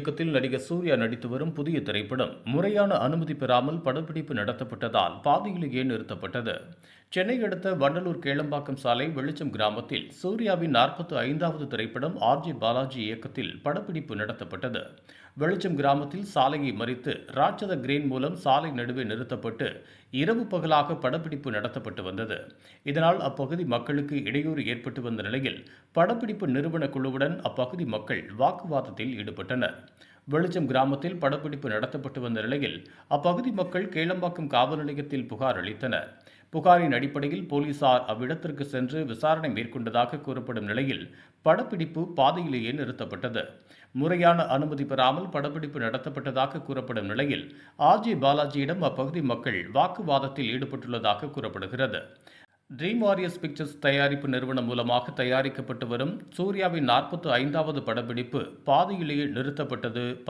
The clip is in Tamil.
இயக்கத்தில் நடிகர் சூர்யா நடித்து வரும் புதிய திரைப்படம் முறையான அனுமதி பெறாமல் படப்பிடிப்பு நடத்தப்பட்டதால் பாதியிலேயே நிறுத்தப்பட்டது. சென்னை அடுத்த வண்டலூர் கேளம்பாக்கம் சாலை வெளிச்சம் கிராமத்தில் சூர்யாவின் நாற்பத்து ஐந்தாவது திரைப்படம் ஆர்ஜி பாலாஜி இயக்கத்தில் படப்பிடிப்பு நடத்தப்பட்டது. வெளிச்சம் கிராமத்தில் சாலையை மறித்து ராட்சத கிரேன் மூலம் சாலை நடுவே நிறுத்தப்பட்டு இரவு பகலாக படப்பிடிப்பு நடத்தப்பட்டு வந்தது. இதனால் அப்பகுதி மக்களுக்கு இடையூறு ஏற்பட்டு வந்த நிலையில் படப்பிடிப்பு நிறுவன குழுவுடன் அப்பகுதி மக்கள் வாக்குவாதத்தில் ஈடுபட்டனர். வெளிச்சம் கிராமத்தில் படப்பிடிப்பு நடத்தப்பட்டு வந்த நிலையில் அப்பகுதி மக்கள் கேளம்பாக்கம் காவல் நிலையத்தில் புகார் அளித்தனர். புகாரின் அடிப்படையில் போலீசார் அவ்விடத்திற்கு சென்று விசாரணை மேற்கொண்டதாக கூறப்படும் நிலையில் படப்பிடிப்பு பாதையிலேயே நிறுத்தப்பட்டது. முறையான அனுமதி பெறாமல் படப்பிடிப்பு நடத்தப்பட்டதாக கூறப்படும் நிலையில் ஆர்ஜி பாலாஜியிடம் அப்பகுதி மக்கள் வாக்குவாதத்தில் ஈடுபட்டுள்ளதாக கூறப்படுகிறது. ட்ரீம் வாரியர்ஸ் பிக்சர்ஸ் தயாரிப்பு நிறுவனம் மூலமாக தயாரிக்கப்பட்டு வரும் சூர்யாவின் நாற்பத்து ஐந்தாவது படப்பிடிப்பு பாதையிலேயே நிறுத்தப்பட்டது.